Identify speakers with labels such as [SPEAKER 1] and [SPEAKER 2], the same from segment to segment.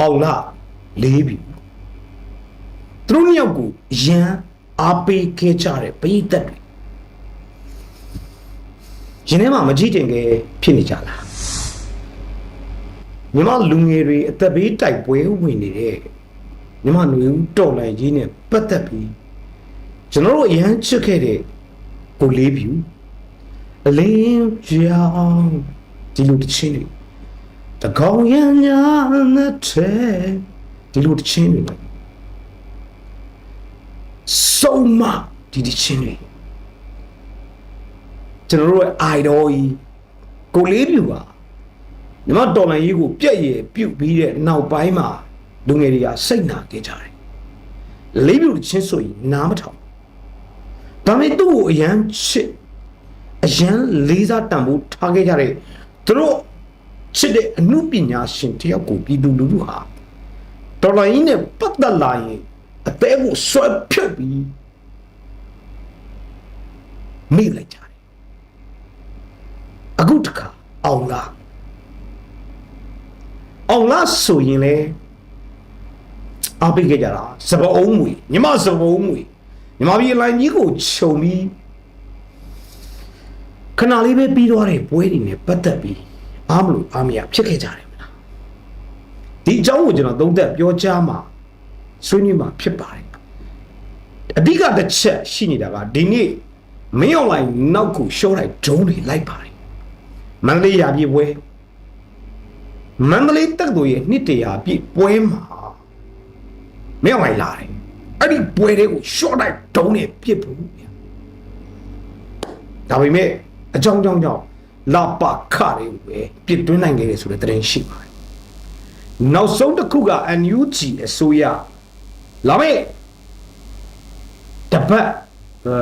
[SPEAKER 1] အောင်လာလေးပြီသူတို့နှစ်ယောက်ကိုရန်အားပေးခဲ့ကြတဲ့ပရိသတ်တွေရင်ထဲမှာမကြည့်တင်ခဲ့ဖြစ်နေကြလားမြမလူငယ်တွေအသက်ဘေးတိုက်ပွဲဝင်နေတဲ့မြမຫນွေဦးတော်လိုင်းကြီးနဲ့ပတ်သက်ပြီးကျွန်တော်တို့အရန်ချစ်ခဲ့တဲ့ကိုလေးပြူအလင်းရောင်ဒီလိုတချင်းတွေ တကောင်ရန်ညာနဲ့တဲ့ဒီလိုတချင်းတွေဆုံးမဒီတချင်းတွေကျွန်တော်တို့ရဲ့ idol ကြီးကိုလေးပြူပါညီမတော်လိုင်းကြီးကိုပြက်ရယ်ပြုတ်ပြီးတဲ့နောက်ပိုင်းမှာလူငယ်တွေကစိတ်နာခဲ့ကြတယ်လေးပြူတချင်းဆိုရင်နားမထောင်ဒါပေမဲ့သူ့ကိုအရန်ချစ်အရန်လေးစားတန်ဖိုးထားခဲ့ကြတဲ့သူတို့ ချစ်တဲ့အမှုပညာရှင်တယောက်ကိုပြည်သူလူထုဟာတော်လိုင်းနဲ့ပတ်သက်လာရင်အသေးကိုဆွဲဖြတ်ပြီးမိလိုက်ကြတယ်အခုတခါအောင်လားအောင်လားဆိုရင်လေအားပေးခဲ့ကြတာစပအုံးမွေညီမစပအုံးမွေညီမပြည်လိုင်းကြီးကိုခြုံပြီးခဏလေးပဲပြီးတော့တဲ့ပွဲတွေနဲ့ပတ်သက်ပြီး အားမလို့အားမရဖြစ်ခဲ့ကြတယ်မလားဒီအကြောင်းကိုကျွန်တော်သုံးသက်ပြောကြားမှာဆွေးနွေးမှာဖြစ်ပါတယ်အဓိကတစ်ချက်ရှိနေတာကဒီနေ့မင်းအွန်လိုင်းနောက်ကိုရှော့လိုက်ဒုံးတွေလိုက်ပါတယ်မန္တလေးရာပြည့်ပွဲမန္တလေးတက်သူရဲ့နှစ်တရာပြည့်ပွဲမှာမင်းအွန်လိုင်းလာတယ်အဲ့ဒီပွဲတွေကိုရှော့လိုက်ဒုံးတွေပြစ်ဖို့ဗျာဒါပေမဲ့အကြောင်းကြောင့်ကြောင့် လာပခတွေကိုပဲပြစ်တွင်းနိုင်ခဲ့တယ်ဆိုတဲ့သတင်းရှိပါတယ်နောက်ဆုံးတစ်ခုက NUG အစိုးရလာမေးတပတ်အဲ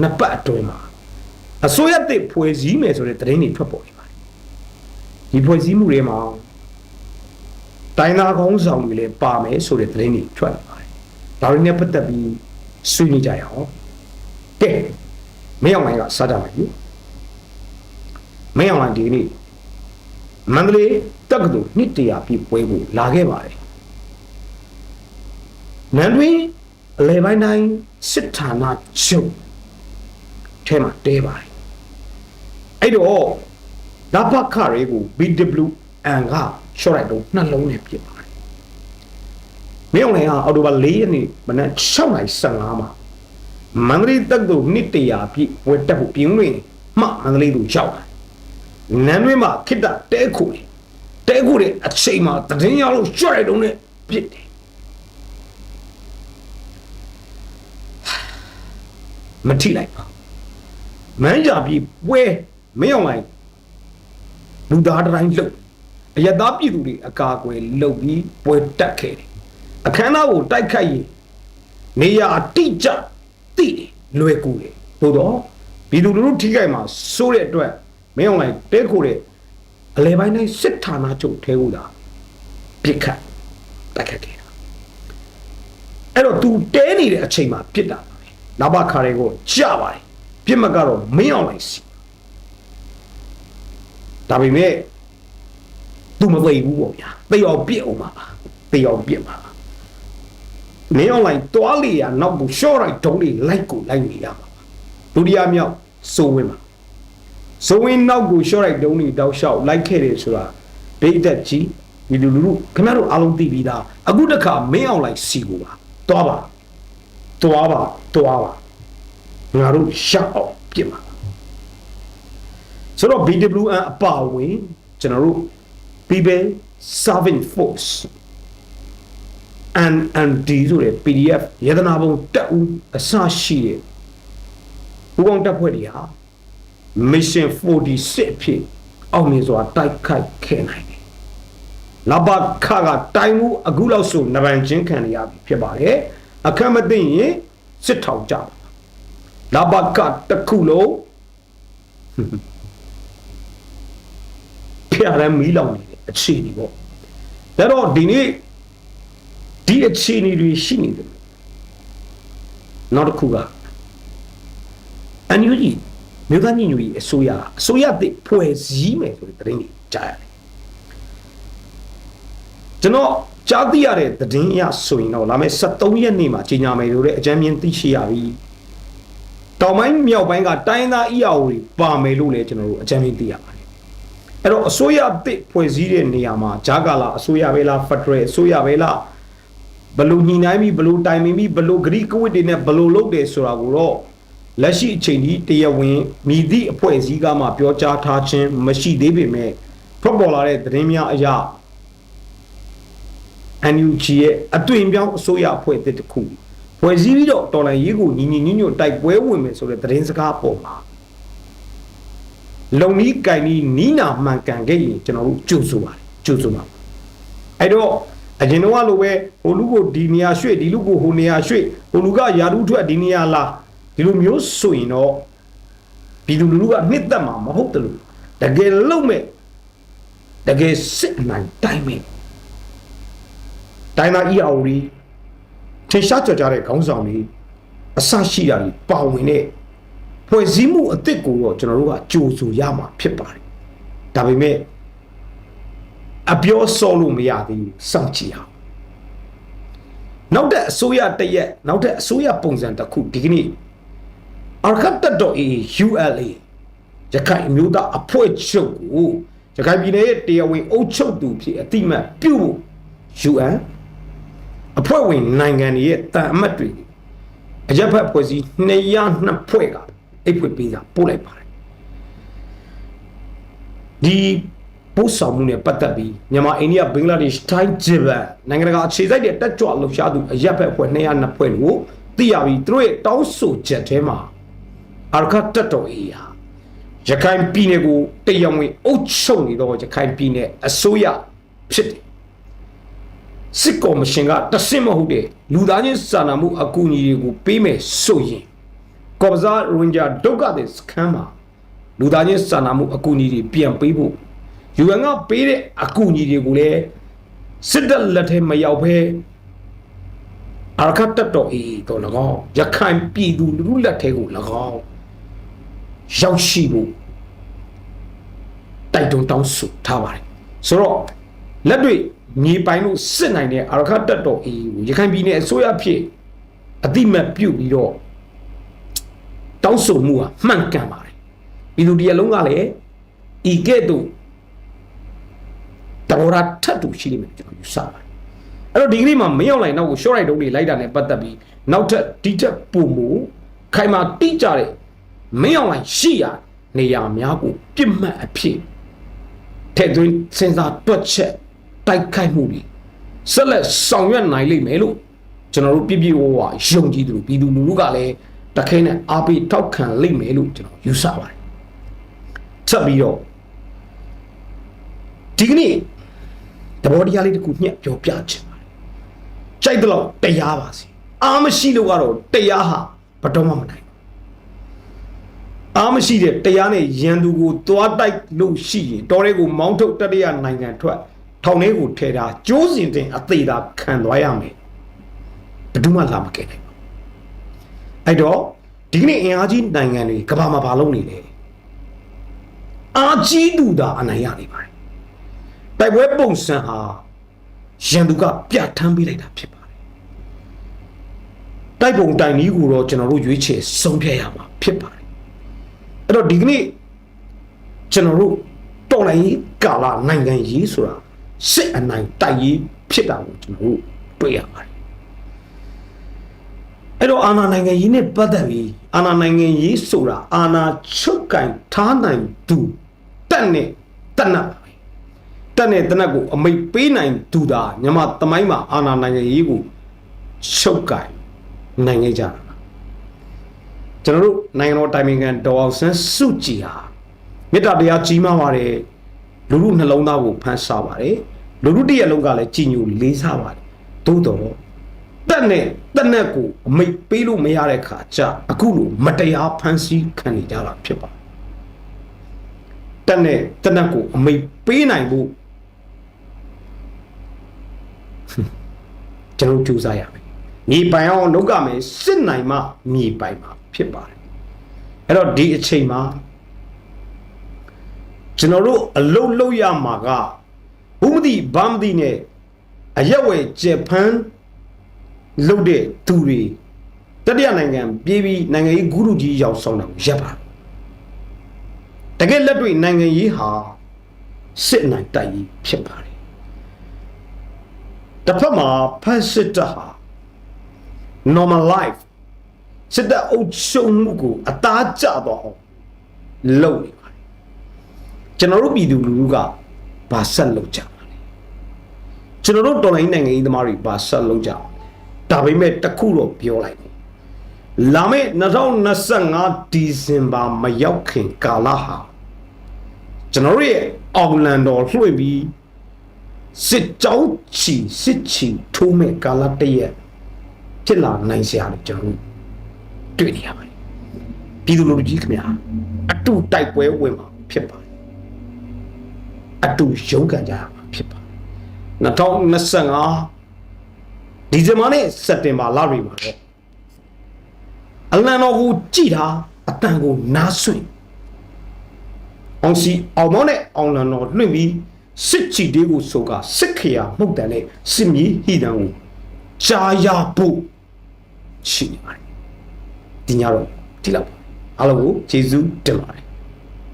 [SPEAKER 1] နှစ်ပတ်အတွင်းမှာအစိုးရတစ်ဖွဲ့စည်းမယ်ဆိုတဲ့သတင်းတွေထွက်ပေါ်နေပါတယ်ဒီဖွဲ့စည်းမှုတွေမှာတိုင်းသားကောင်းဆောင်တွေလည်းပါမယ်ဆိုတဲ့သတင်းတွေထွက်လာပါတယ်ဒါတွေနဲ့ပတ်သက်ပြီးဆွေးနွေးကြရအောင်ကဲမင်းအောင်လိုင်းကစားကြပါပြီ မင်းအောင်လိုင်းဒီနေ့မန္တလေးတက္ကသိုလ်နှစ်တရာပြည့်ပွဲကိုလာခဲ့ပါတယ်နန်းတွင်အလဲပိုင်းတိုင်းစစ်ဌာနချုပ်ထဲမှာတဲပါတယ်အဲ့တော့ဓာတ်ခတွေကို BWN ကရှော့လိုက်တော့နှလုံးနဲ့ပြစ်ပါတယ်မင်းအောင်လည်းအော်တိုဘာ၄ရက်နေ့မနက်6:15မှာမန္တလေးတက္ကသိုလ်နှစ်တရာပြည့်ဝတ်တက်ဖို့ပြင်းဝင်မှမန္တလေးကိုရောက်လာ နန်းတွင်မှာခိတ္တတဲခုတယ်တဲခုတယ်အချိန်မှာတည်င်းရလို့ရှော့လိုက်တော့နဲ့ပြစ်တယ်မထိလိုက်ပါမန်းကြပြီးပွဲမင်းအောင်လိုက်လူသားတိုင်းလှုပ်အယက်သားပြည်သူတွေအကာအကွယ်လှုပ်ပြီးပွဲတက်ခဲ့တယ်အခမ်းအနားကိုတိုက်ခိုက်ရင်နေရာအတိအကျသိတယ်လွယ်ကူတယ်သို့တော့ပြည်သူလူထုထိခိုက်မှာစိုးတဲ့အတွက် မင်းအောင်လိုက်တဲခိုတဲ့အလဲပိုင်းတိုင်းစစ်ဌာနချုပ်ထဲကိုလာပြစ်ခတ်တိုက်ခတ်ခဲ့တာအဲ့တော့ तू တဲနေတဲ့အချိန်မှာပြစ်တာပါပဲနောက်ပါခါတွေကိုကြပါတယ်ပြစ်မကတော့မင်းအောင်လိုက်စီဒါပေမဲ့ तू မသိဘူးပေါ့ဗျာသိအောင်ပြစ်အောင်ပါသိအောင်ပြစ်ပါမင်းအောင်လိုက်တွားလီရနောက်ကိုရှော့လိုက်ဒုံးလေးလိုက်ကိုလိုက်နေရမှာပါဒုတိယမြောက်စိုးဝင်ပါ ဇဝင်းနောက်ကိုရှော့လိုက်ဒုံးလေးတောက်လျှောက်လိုက်ခဲ့တယ်ဆိုတာဒိတ်သက်ကြီးဒီလူလူလူခင်ဗျားတို့အားလုံးသိပြီးသားအခုတစ်ခါမင်းအောင်လိုက်စီကိုပါတွားပါတွားပါတွားပါငါတို့ရှောက်အောင်ပြစ်ပါဆိုတော့ BWN အပါအဝင်ကျွန်တော်တို့ People Serving Force NND ဆိုတဲ့ PDF ရတနာပုံတက်ဦးအစရှိတဲ့ဘူကောင်တပ်ဖွဲ့တွေဟာ Mission 46ဖြစ်အောင်မြင်စွာတိုက်ခိုက်ခဲ့နိုင်တယ်။လဘခကတိုင်မှုအခုလောက်ဆိုနဗန်ချင်းခံရပြီဖြစ်ပါတယ်။အခက်မသိရင်စစ်ထောင်ကြပါလဘကတစ်ခုလုံးဖျားရမ်းမီးလောင်နေတဲ့အခြေအနေပေါ့။ဒါတော့ဒီနေ့ဒီအခြေအနေတွေရှိနေတယ်နောက်တစ်ခုကအန်ယူဂျီ မြို့သားညီညွတ်ရေးအစိုးရအစိုးရတစ်ဖွဲ့စည်းမယ်ဆိုတဲ့သတင်းတွေကြားရတယ်ကျွန်တော်ကြားသိရတဲ့သတင်းအရဆိုရင်တော့လာမယ့်73ရက်နေ့မှာကြီးညာမယ်လို့တဲ့အကြမ်းမြင်သိရှိရပြီတောင်ပိုင်းမြောက်ပိုင်းကတိုင်းသားအီယာဝတွေပါမယ်လို့လည်းကျွန်တော်တို့အကြမ်းမြင်သိရပါတယ်အဲ့တော့အစိုးရအသစ်ဖွဲ့စည်းတဲ့နေရာမှာဂျာကာလာအစိုးရပဲလားဖက်ဒရယ်အစိုးရပဲလားဘလို့ညှိနှိုင်းပြီးဘလို့တိုင်ပင်ပြီးဘလို့ဂရိကဝတ်တွေနဲ့ဘလို့လုပ်တယ်ဆိုတာကိုတော့ လက်ရှိအချိန်ကြီးတရားဝင်မြည်သည့်အဖွဲ့အစည်းကမှပြောကြားထားခြင်းမရှိသေးပေမဲ့ထွက်ပေါ်လာတဲ့သတင်းများအရ NUG ရဲ့အသွင်ပြောင်းအစိုးရအဖွဲ့အသစ်တစ်ခုဖွဲ့စည်းပြီးတော့တော်လိုင်းရေးကိုညီညီညွတ်ညွတ်တိုက်ပွဲဝင်မယ်ဆိုတဲ့သတင်းစကားပေါ်မှာလုံနီးကင်နီးနီးနာမှန်ကန်ခဲ့ရင်ကျွန်တော်တို့ကြိုဆိုပါတယ်ကြိုဆိုပါအဲ့တော့အရင်တော့လိုပဲဟိုလူကိုဒီနေရာရွှေ့ဒီလူကိုဟိုနေရာရွှေ့ဟိုလူကယာရုထွက်ဒီနေရာလာ ဒီလိုမျိုးဆိုရင်တော့ပြည်သူလူထုကနှစ်သက်မှာမဟုတ်တယ်လို့တကယ်လုံးမဲ့တကယ်စစ်အနိုင်တိုင်းမဲ့တိုင်းသားအီအော်ရီထင်ရှားကြော်ကြတဲ့ခေါင်းဆောင်တွေအဆရှိတာတွေပါဝင်တဲ့ဖွဲ့စည်းမှုအသစ်ကိုတော့ကျွန်တော်တို့ကကြိုဆိုရမှာဖြစ်ပါတယ်ဒါပေမဲ့အပြောစောလို့မရသေးဘူးစောင့်ကြည့်အောင်နောက်တဲ့အစိုးရတရက်နောက်တဲ့အစိုးရပုံစံတစ်ခုဒီကနေ့ အာခတ်တတော် ULA ရခိုင်အမျိုးသားအဖွဲ့ချုပ်ကိုရခိုင်ပြည်နယ်ရဲ့တရားဝင်အုပ်ချုပ်သူဖြစ်အတိမတ်ပြုဖို့ UN အဖွဲ့ဝင်နိုင်ငံတွေရဲ့တန်အမတ်တွေအရက်ဖက်ဖွဲ့စည်း202ဖွဲ့ကအိတ်ဖွဲ့ပေးတာပို့လိုက်ပါတယ်ဒီပို့ဆောင်မှုနဲ့ပတ်သက်ပြီးမြန်မာအိန္ဒိယဘင်္ဂလားဒေ့ရှ်ထိုင်းဂျပန်နိုင်ငံတကာအခြေစိုက်တဲ့တက်ကြွလှုပ်ရှားသူအရက်ဖက်ဖွဲ့202ဖွဲ့ကိုသိရပြီးသူတို့ရဲ့တောင်းဆိုချက်ထဲမှာ အာရခတ်တက်တော်အေးဟာရခိုင်ပြည်နယ်ကိုတရားဝင်အုပ်ချုပ်နေတော့ရခိုင်ပြည်နယ်အစိုးရဖြစ်တယ်စစ်ကော်မရှင်ကတဆင့်မဟုတ်တဲ့လူသားချင်းစာနာမှုအကူအညီတွေကိုပေးမယ်ဆိုရင်ကော်ပစားရင်ဂျာဒုက္ခတဲ့စခန်းမှာလူသားချင်းစာနာမှုအကူအညီတွေပြန်ပေးဖို့ယူအန်ကပေးတဲ့အကူအညီတွေကိုလည်းစစ်တပ်လက်ထဲမရောက်ဘဲအာခတ်တတော်အေးတော့၎င်းရခိုင်ပြည်သူလူထုလက်ထဲကို၎င်း ရောက်ရှိဖို့တိုက်တွန်းတောင်းဆိုထားပါတယ်ဆိုတော့လက်တွေ့မြေပိုင်လို့စစ်နိုင်တဲ့အာရခတ်တက်တော်အေးကိုရခိုင်ပြည်နယ်အစိုးရဖြစ်အတိမတ်ပြုတ်ပြီးတော့တောင်းဆိုမှုဟာမှန်ကန်ပါတယ်ပြည်သူတရလုံးကလည်းဤကဲ့သို့တော်ရထတ်တူရှိနေမယ်ကျွန်တော်ယူဆပါတယ်အဲ့တော့ဒီကနေ့မှာမရောက်လိုက်နောက်ကို short right တုံးတွေလိုက်တာနဲ့ပတ်သက်ပြီးနောက်ထပ်ဒီထက်ပုံမူခိုင်မာတိကျတဲ့ မင်းအောင်လိုက်ရှိရနေရာများကိုပြစ်မှတ်အဖြစ်ထဲ့သွင်းစဉ်းစားတွက်ချက်တိုက်ခိုက်မှုတွေဆက်လက်ဆောင်ရွက်နိုင်လိမ့်မယ်လို့ကျွန်တော်တို့ပြည့်ပြည့်ဝဝယုံကြည်သူပြည်သူလူထုကလည်းတခဲနဲ့အားပေးထောက်ခံလိမ့်မယ်လို့ကျွန်တော်ယူဆပါတယ်ချက်ပြီးတော့ဒီကနေ့သဘောတရားလေးတစ်ခုညှက်ပြောပြချင်ပါတယ်ကြိုက်တော့တရားပါစီအားမရှိလို့ကတော့တရားဟာဘတော်မှမနိုင်ဘူး အားမရှိတဲ့တရားနဲ့ရန်သူကိုသွားတိုက်လို့ရှိရင်တော်ရဲကိုမောင်းထုတ်တတရနိုင်ငံထွက်ထောင်ထဲကိုထဲတာကျိုးစင်တင်အသေးတာခံသွားရမယ်ဘယ်သူမှလာမကဲနိုင်ဘူးအဲ့တော့ဒီကနေ့အင်အားကြီးနိုင်ငံတွေကဘာမှာဘာလုပ်နေလဲအာကြီးသူသာအနိုင်ရနေပါတယ်တိုက်ပွဲပုံစံဟာရန်သူကပြတ်ထမ်းပေးလိုက်တာဖြစ်ပါတယ်တိုက်ပုံတိုင်ကြီးကိုတော့ကျွန်တော်တို့ရွေးချယ်ဆုံးဖြတ်ရမှာဖြစ်ပါတယ် အဲ့တော့ဒီကနေ့ကျွန်တော်တို့တော်လိုင်းရေးကာလနိုင်ငံရေးဆိုတာစစ်အနိုင်တိုက်ရေးဖြစ်တာကိုကျွန်တော်တို့တွေ့ရပါတယ်အဲ့တော့အာဏာနိုင်ငံရေးနဲ့ပတ်သက်ပြီးအာဏာနိုင်ငံရေးဆိုတာအာဏာချုပ်ကင်ထားနိုင်သူတက်နဲ့တက်နတ်ပါပဲတက်နဲ့တက်နတ်ကိုအမိတ်ပေးနိုင်သူသာညမသမိုင်းမှာအာဏာနိုင်ငံရေးကိုချုပ်ကင်နိုင်ခဲ့ကြတာ ကျွန်တော်တို့နိုင်ငံတော်တိုင်ပင်ခံဒေါ်အောင်ဆန်းစုကြည်ဟာမေတ္တာတရားကြီးမားပါတယ်လူလူနှလုံးသားကိုဖန်ဆားပါတယ်လူလူတရက်လုံးကလည်းကြည်ညိုလေးစားပါတယ်သို့တော်တက်နဲ့တက်နဲ့ကိုအမိတ်ပေးလို့မရတဲ့ခါကျအခုလိုမတရားဖန်ဆီးခံနေကြတာဖြစ်ပါတယ်တက်နဲ့တက်နဲ့ကိုအမိတ်ပေးနိုင်ဖို့ကျွန်တော်ကြိုးစားရမယ်မြေပိုင်အောင်လုပ်ကြမယ်စစ်နိုင်မှမြေပိုင်မှာ ဖြစ်ပါတယ်အဲ့တော့ဒီအချိန်မှာကျွန်တော်တို့အလုံးလုံးရမှာကဘုမတိဘာမတိနဲ့အရက်ဝယ်ဂျပန်လုတ်တဲ့သူတွေတတိယနိုင်ငံပြေးပြီးနိုင်ငံရေးဂုရုကြီးရောက်ဆောင်တာကိုရပ်ပါတကယ်လက်တွေ့နိုင်ငံရေးဟာစစ်နိုင်တိုက်ရေးဖြစ်ပါတယ်တစ်ဖက်မှာဖက်စစ်တပ်ဟာ normal life စစ်တပ်အုပ်ချုပ်မှုကိုအသားကျသွားအောင်လုပ်နေပါတယ်ကျွန်တော်တို့ပြည်သူလူထုကဘာဆက်လုပ်ကြမှာလဲကျွန်တော်တို့တော်လိုင်းနိုင်ငံရေးသမားတွေဘာဆက်လုပ်ကြမှာလဲဒါပေမဲ့တစ်ခုတော့ပြောလိုက်တယ်လာမယ့်2025ဒီဇင်ဘာမရောက်ခင်ကာလဟာကျွန်တော်တို့ရဲ့အောင်လန်တော်လွှင့်ပြီးစစ်ကြောင်းချီစစ်ချီထိုးမဲ့ကာလတစ်ရက်ဖြစ်လာနိုင်စရာလို့ကျွန်တော် တို့တွေ့နေရပါတယ်ပြည်သူလူထုကြီးခင်ဗျာအတူတိုက်ပွဲဝင်မှာဖြစ်ပါတယ်အတူရုန်းကန်ကြရမှာဖြစ်ပါတယ်2025ဒီဇင်ဘာနဲ့စက်တင်ဘာလတွေမှာတော့အလံတော်ကိုကြည်တာအတန်ကိုနားဆွင့်အောင်စီအောင်မောင်းနဲ့အောင်လန်တော်လွင့်ပြီးစစ်ချီတေးကိုဆိုကစစ်ခရာမှုတ်တယ်နဲ့စစ်မီးဟိတံကိုကြားရဖို့ရှိနေပါတယ် ဒီညတော့ဒီလောက်ပါအားလုံးကိုကျေးဇူးတင်ပါတယ်